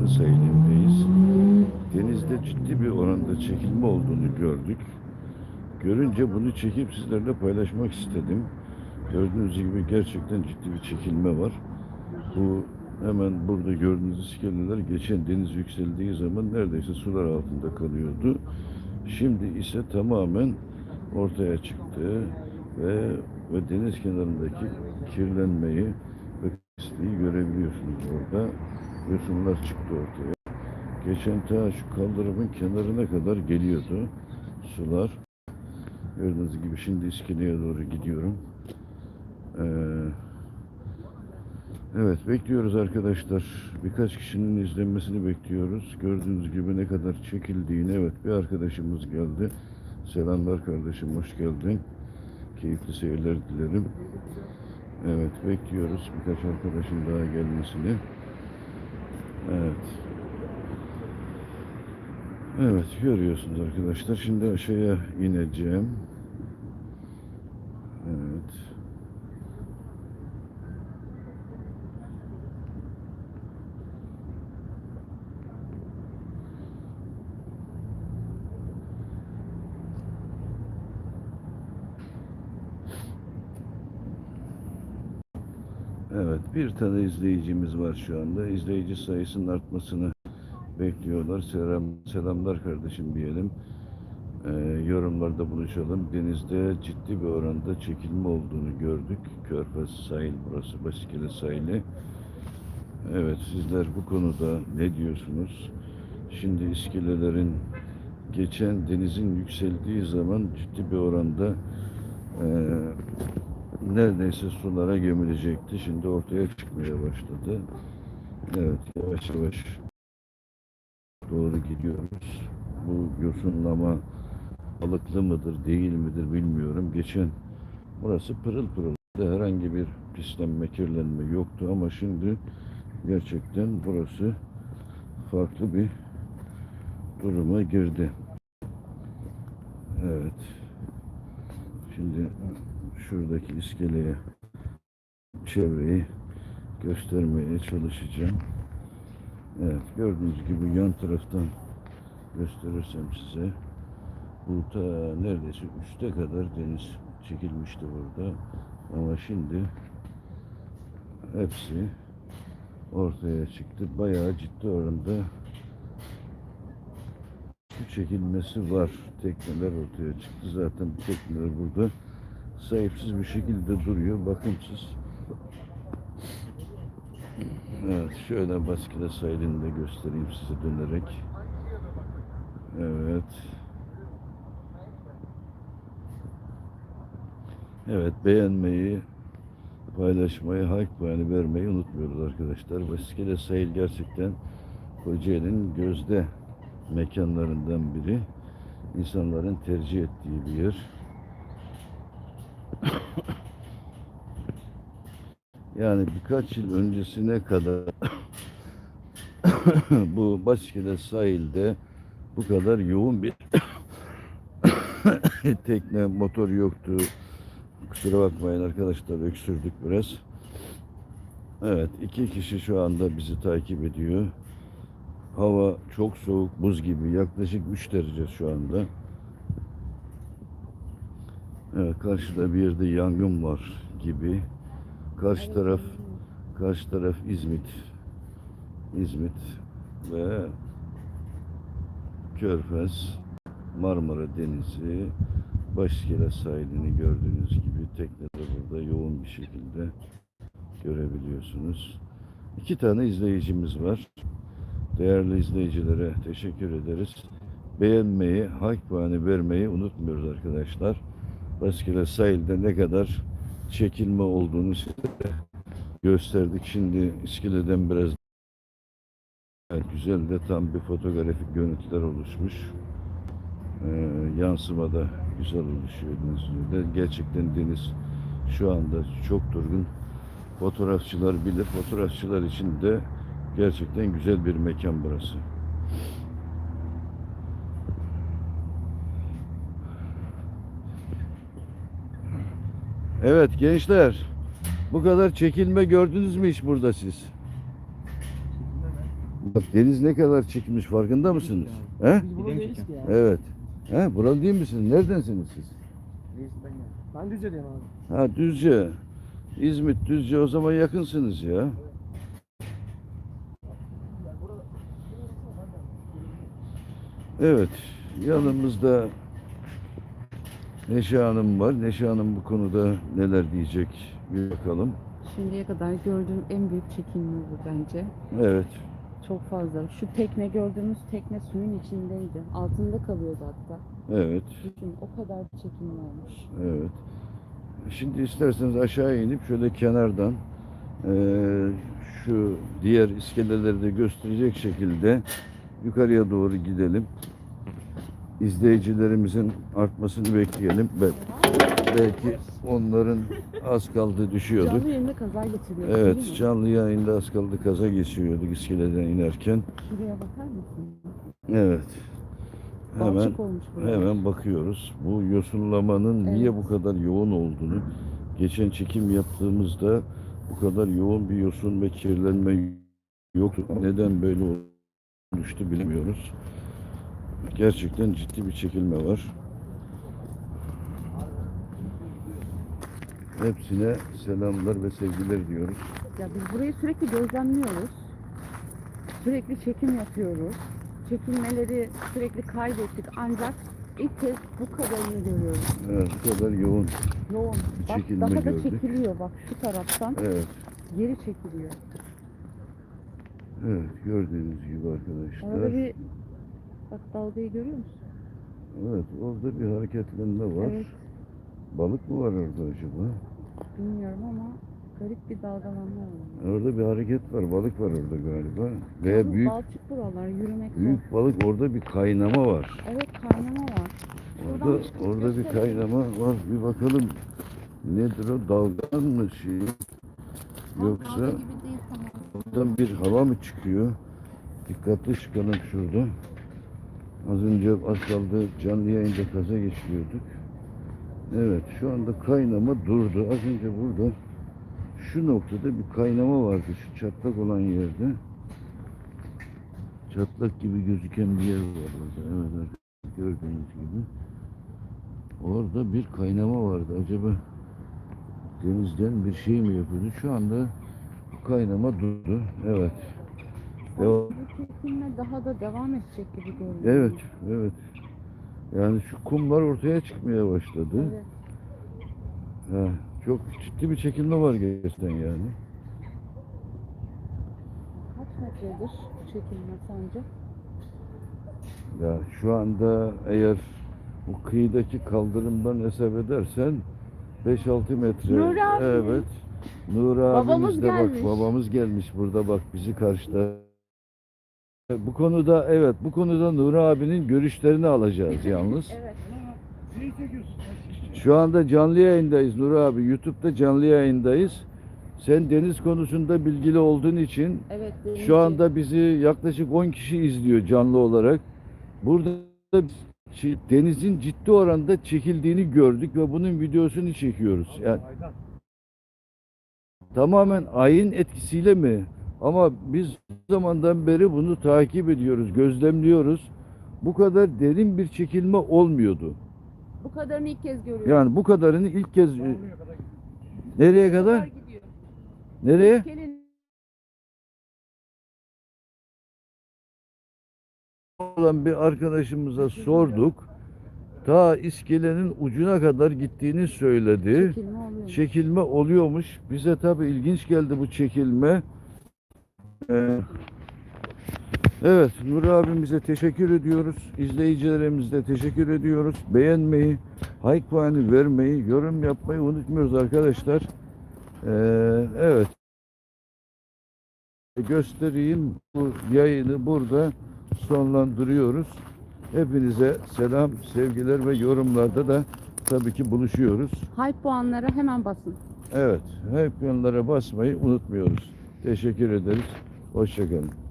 Başkale sahilindeyiz. Denizde ciddi bir oranda çekilme olduğunu gördük. Görünce bunu çekip sizlerle paylaşmak istedim. Gördüğünüz gibi gerçekten ciddi bir çekilme var. Bu hemen burada gördüğünüz iskeleler geçen deniz yükseldiği zaman neredeyse sular altında kalıyordu. Şimdi ise tamamen ortaya çıktı ve ve deniz kenarındaki kirlenmeyi ve pisliği görebiliyorsunuz orada. Yosunlar çıktı ortaya. Geçen ta şu kaldırımın kenarına kadar geliyordu sular. Gördüğünüz gibi şimdi iskeleye doğru gidiyorum. Ee, evet bekliyoruz arkadaşlar. Birkaç kişinin izlenmesini bekliyoruz. Gördüğünüz gibi ne kadar çekildiğini. Evet bir arkadaşımız geldi. Selamlar kardeşim hoş geldin. Keyifli seyirler dilerim. Evet bekliyoruz birkaç arkadaşın daha gelmesini. Evet. Evet görüyorsunuz arkadaşlar. Şimdi aşağıya ineceğim. Evet. Evet, bir tane izleyicimiz var şu anda. İzleyici sayısının artmasını bekliyorlar. Selam, selamlar kardeşim diyelim. Ee, yorumlarda buluşalım. Denizde ciddi bir oranda çekilme olduğunu gördük. Körfez sahil burası, Basikele sahili. Evet, sizler bu konuda ne diyorsunuz? Şimdi iskelelerin geçen denizin yükseldiği zaman ciddi bir oranda eee neredeyse sulara gömülecekti. Şimdi ortaya çıkmaya başladı. Evet, yavaş yavaş doğru gidiyoruz. Bu yosunlama balıklı mıdır, değil midir bilmiyorum. Geçen burası pırıl pırıl. Herhangi bir pislenme, kirlenme yoktu ama şimdi gerçekten burası farklı bir duruma girdi. Evet. Şimdi şuradaki iskeleye çevreyi göstermeye çalışacağım. Evet gördüğünüz gibi yan taraftan gösterirsem size bu ta neredeyse üste kadar deniz çekilmişti burada. Ama şimdi hepsi ortaya çıktı. Bayağı ciddi oranda su çekilmesi var. Tekneler ortaya çıktı. Zaten tekneler burada sahipsiz bir şekilde duruyor. Bakımsız. Evet, şöyle Baskile sahilini de göstereyim size dönerek. Evet. Evet, beğenmeyi, paylaşmayı, like beğeni vermeyi unutmuyoruz arkadaşlar. Baskile sahil gerçekten Kocaeli'nin gözde mekanlarından biri. İnsanların tercih ettiği bir yer. Yani birkaç yıl öncesine kadar bu Başkele sahilde bu kadar yoğun bir tekne motor yoktu. Kusura bakmayın arkadaşlar öksürdük biraz. Evet iki kişi şu anda bizi takip ediyor. Hava çok soğuk buz gibi yaklaşık 3 derece şu anda. Evet karşıda bir yerde yangın var gibi. Karşı taraf karşı taraf İzmit. İzmit ve Körfez, Marmara Denizi, Başkele sahilini gördüğünüz gibi tekneler burada yoğun bir şekilde görebiliyorsunuz. İki tane izleyicimiz var. Değerli izleyicilere teşekkür ederiz. Beğenmeyi, hak puanı vermeyi unutmuyoruz arkadaşlar. Baskele sahilde ne kadar çekilme olduğunu size gösterdik. Şimdi iskeleden biraz güzel de tam bir fotoğrafik görüntüler oluşmuş. Ee, yansıma da güzel oluşuyor denizde. Gerçekten deniz şu anda çok durgun. Fotoğrafçılar bilir. Fotoğrafçılar için de gerçekten güzel bir mekan burası. Evet gençler. Bu kadar çekilme gördünüz mü hiç burada siz? Bak deniz ne kadar çıkmış farkında mısınız? He? Biz burada değiliz ki ya. Evet. He, buralı değil misiniz? Neredensiniz siz? Ben Düzce'deyim abi. Ha Düzce. İzmit, Düzce o zaman yakınsınız ya. Evet. Yanımızda Neşe Hanım var. Neşe Hanım bu konuda neler diyecek bir bakalım. Şimdiye kadar gördüğüm en büyük çekilme bu bence. Evet. Çok fazla. Şu tekne gördüğümüz tekne suyun içindeydi. Altında kalıyordu hatta. Evet. Düşün o kadar çekilme olmuş. Evet. Şimdi isterseniz aşağı inip şöyle kenardan eee, şu diğer iskeleleri de gösterecek şekilde yukarıya doğru gidelim. İzleyicilerimizin artmasını bekleyelim. Bel- Belki onların az kaldı düşüyorduk. Canlı yayında kaza geçiriyor. değil Evet, canlı yayında az kaldı kaza geçiriyorduk iskeleden inerken. Şuraya bakar mısın? Evet. Hemen. Hemen bakıyoruz. Bu yosunlamanın niye Evet. bu kadar yoğun olduğunu. Geçen çekim yaptığımızda bu kadar yoğun bir yosun ve kirlenme yoktu. Neden böyle oluştu bilmiyoruz. Gerçekten ciddi bir çekilme var. Hepsine selamlar ve sevgiler diyoruz. Ya biz burayı sürekli gözlemliyoruz. Sürekli çekim yapıyoruz. Çekilmeleri sürekli kaydettik ancak ilk kez bu kadarını görüyoruz. Evet, bu kadar yoğun. Yoğun. Bir Bak çekilme daha da gördük. çekiliyor bak şu taraftan Evet, geri çekiliyor. evet gördüğünüz gibi arkadaşlar. Orada bir bak dalgayı görüyor musun? Evet, orada bir hareketlenme var. Evet. Balık mı var orada acaba? Bilmiyorum ama garip bir dalgalanma var. Orada bir hareket var, balık var orada galiba. Veya Yalnız büyük Balçık buralar yürümek zor. büyük balık orada bir kaynama var. Evet kaynama var. Orada çıkıp orada bir gösterelim. kaynama var. Bir bakalım. Nedir o? Dalgan mı şey? Yoksa Dalga gibi değil tamam. oradan bir hava mı çıkıyor? Dikkatli çıkalım şurada. Az önce az kaldı canlı yayında kaza geçiriyorduk. Evet şu anda kaynama durdu. Az önce burada şu noktada bir kaynama vardı. Şu çatlak olan yerde. Çatlak gibi gözüken bir yer var orada. Evet gördüğünüz gibi. Orada bir kaynama vardı. Acaba denizden bir şey mi yapıyordu? Şu anda kaynama durdu. Evet. Devam. Bu çekilme daha da devam edecek gibi görünüyor. Evet, evet. Yani şu kumlar ortaya çıkmaya başladı. Evet. Ha, çok ciddi bir çekilme var gerçekten yani. Kaç metredir bu çekilme sence? Ya şu anda eğer bu kıyıdaki kaldırımdan hesap edersen 5-6 metre. Nuri abi. Evet. Nuri abimiz Babamız de gelmiş. bak babamız gelmiş burada bak bizi karşıda. Bu konuda evet bu konuda Nuri abinin görüşlerini alacağız yalnız. Evet. Şu anda canlı yayındayız Nuri abi. YouTube'da canlı yayındayız. Sen deniz konusunda bilgili olduğun için Evet. denizci. şu anda bizi yaklaşık 10 kişi izliyor canlı olarak. Burada denizin ciddi oranda çekildiğini gördük ve bunun videosunu çekiyoruz. Yani tamamen ayın etkisiyle mi? Ama biz zamandan beri bunu takip ediyoruz, gözlemliyoruz. Bu kadar derin bir çekilme olmuyordu. Bu kadarını ilk kez görüyorum. Yani bu kadarını ilk kez nereye kadar? gidiyor. Nereye? Gelin. olan bir arkadaşımıza sorduk. Ta iskelenin ucuna kadar gittiğini söyledi. Çekilme oluyor. Çekilme oluyormuş. Bize tabii ilginç geldi bu çekilme. Evet, Nur abimize teşekkür ediyoruz. İzleyicilerimize teşekkür ediyoruz. Beğenmeyi, like puanı vermeyi, yorum yapmayı unutmuyoruz arkadaşlar. Ee, evet. Göstereyim bu yayını burada sonlandırıyoruz. Hepinize selam, sevgiler ve yorumlarda da tabii ki buluşuyoruz. Hype puanlara hemen basın. Evet, hep yanlara basmayı unutmuyoruz. Teşekkür ederiz. Hoşçakalın.